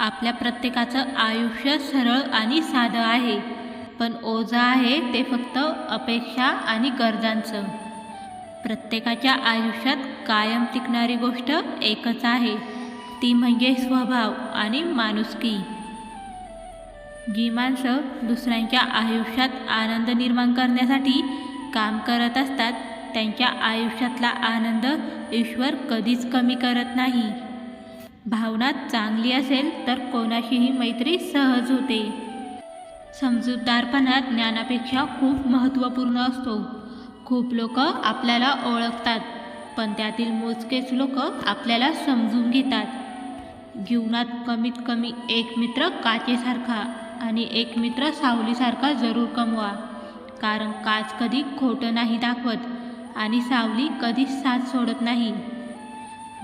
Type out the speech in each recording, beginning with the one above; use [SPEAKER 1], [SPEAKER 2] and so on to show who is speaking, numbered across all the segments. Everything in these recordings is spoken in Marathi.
[SPEAKER 1] आपल्या प्रत्येकाचं आयुष्य सरळ आणि साधं आहे. पण ओझं आहे ते फक्त अपेक्षा आणि गरजांचं. प्रत्येकाच्या आयुष्यात कायम टिकणारी गोष्ट एकच आहे. ती म्हणजे स्वभाव आणि माणुसकी. जी माणसं दुसऱ्यांच्या आयुष्यात आनंद निर्माण करण्यासाठी काम करत असतात त्यांच्या आयुष्यातला आनंद ईश्वर कधीच कमी करत नाही. भावना चांगली असेल तर कोणाशीही मैत्री सहज होते. समजूतदारपणा ज्ञानापेक्षा खूप महत्त्वपूर्ण असतो. खूप लोक आपल्याला ओळखतात पण त्यातील मोजकेच लोक आपल्याला समजून घेतात. जीवनात कमीत कमी एक मित्र काचेसारखा आणि एक मित्र सावलीसारखा जरूर कमवा कारण काच कधी खोटं नाही दाखवत आणि सावली कधीच साथ सोडत नाही.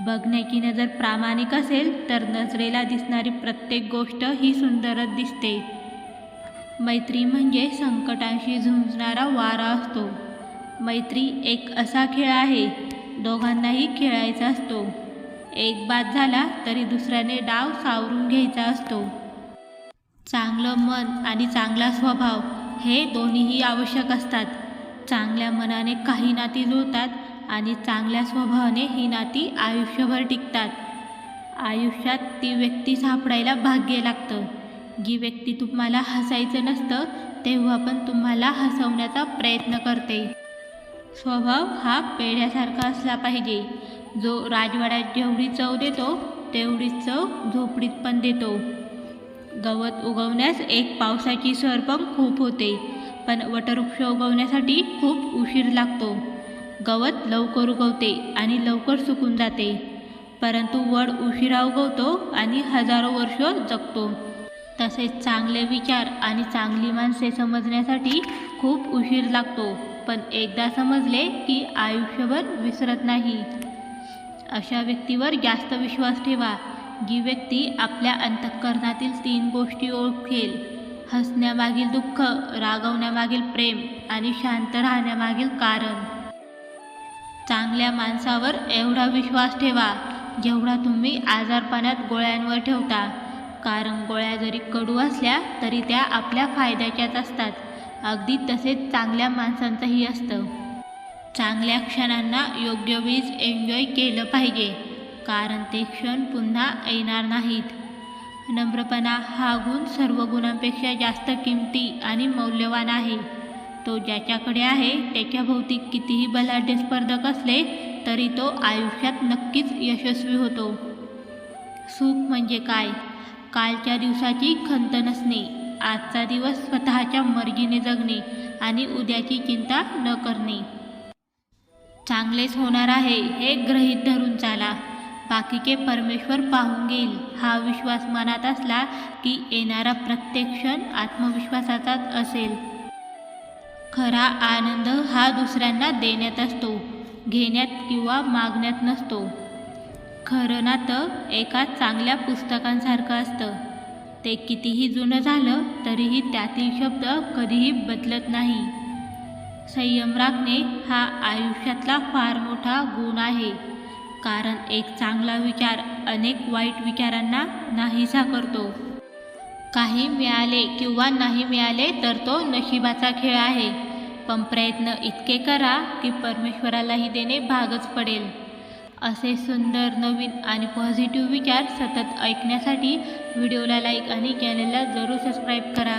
[SPEAKER 1] बघण्याची नजर प्रामाणिक असेल तर नजरेला दिसणारी प्रत्येक गोष्ट ही सुंदरच दिसते. मैत्री म्हणजे संकटांशी झुंजणारा वारा असतो. मैत्री एक असा खेळ आहे दोघांनाही खेळायचा असतो. एक बाद झाला तरी दुसऱ्याने डाव सावरून घ्यायचा असतो. चांगलं मन आणि चांगला स्वभाव हे दोन्हीही आवश्यक असतात. चांगल्या मनाने काही नाती जुळतात आणि चांगल्या स्वभावाने ही नाती आयुष्यभर टिकतात. आयुष्यात ती व्यक्ती सापडायला भाग्य लागतं. जी व्यक्ती तुम्हाला हसायचं नसतं तेव्हा पण तुम्हाला हसवण्याचा प्रयत्न करते. स्वभाव हा पेढ्यासारखा असला पाहिजे. जो राजवाड्यात जेवढी चव देतो तेवढीच चव झोपडीत पण देतो. गवत उगवण्यास एक पावसाची सर पण खूप होते पण वटवृक्ष उगवण्यासाठी खूप उशीर लागतो. गवत लवकर उगवते आणि लवकर सुकून जाते. परंतु वड उशिरा उगवतो आणि हजारो वर्ष जगतो. तसेच चांगले विचार आणि चांगली माणसे समजण्यासाठी खूप उशीर लागतो पण एकदा समजले की आयुष्यभर विसरत नाही. अशा व्यक्तीवर जास्त विश्वास ठेवा. जी व्यक्ती आपल्या अंतःकरणातील तीन गोष्टी ओळखेल. हसण्यामागील दुःख रागवण्यामागील प्रेम आणि शांत राहण्यामागील कारण. चांगल्या माणसावर एवढा विश्वास ठेवा जेवढा तुम्ही आजारपणात गोळ्यांवर ठेवता. कारण गोळ्या जरी कडू असल्या तरी त्या आपल्या फायद्याच्याच असतात. अगदी तसेच चांगल्या माणसांचंही असतं. चांगल्या क्षणांना योग्य वीज एन्जॉय केलं पाहिजे कारण ते क्षण पुन्हा येणार नाहीत. नम्रपणा हा गुण सर्व गुणांपेक्षा जास्त किमती आणि मौल्यवान आहे. तो ज्याच्याकडे आहे त्याच्याभोवती कितीही बलाढ्य स्पर्धक असले तरी तो आयुष्यात नक्कीच यशस्वी होतो. सुख म्हणजे काय? कालच्या दिवसाची खंत नसणे आजचा दिवस स्वतःच्या मर्जीने जगणे आणि उद्याची चिंता न करणे. चांगलेच होणार आहे हे ग्रहीत धरून चाला. बाकीचे परमेश्वर पाहून घेईल. हा विश्वास मनात असला की येणारा प्रत्येक क्षण आत्मविश्वासाचाच असेल. खरा आनंद हा दुसऱ्यांना देण्यात असतो घेण्यात किंवा मागण्यात नसतो. खरं नातं एका चांगल्या पुस्तकांसारखं असतं. ते कितीही जुनं झालं तरीही त्यातील शब्द कधीही बदलत नाही. संयम राखणे हा आयुष्यातला फार मोठा गुण आहे. कारण एक चांगला विचार अनेक वाईट विचारांना नाहीसा करतो. काही मिळाले किंवा नाही मिळाले तर तो नशिबाचा खेळ आहे. पण प्रयत्न इतके करा की परमेश्वरालाही देणे भागच पडेल. असे सुंदर नवीन आणि पॉझिटिव्ह विचार सतत ऐकण्यासाठी व्हिडिओला लाईक आणि चॅनलला जरूर सबस्क्राईब करा.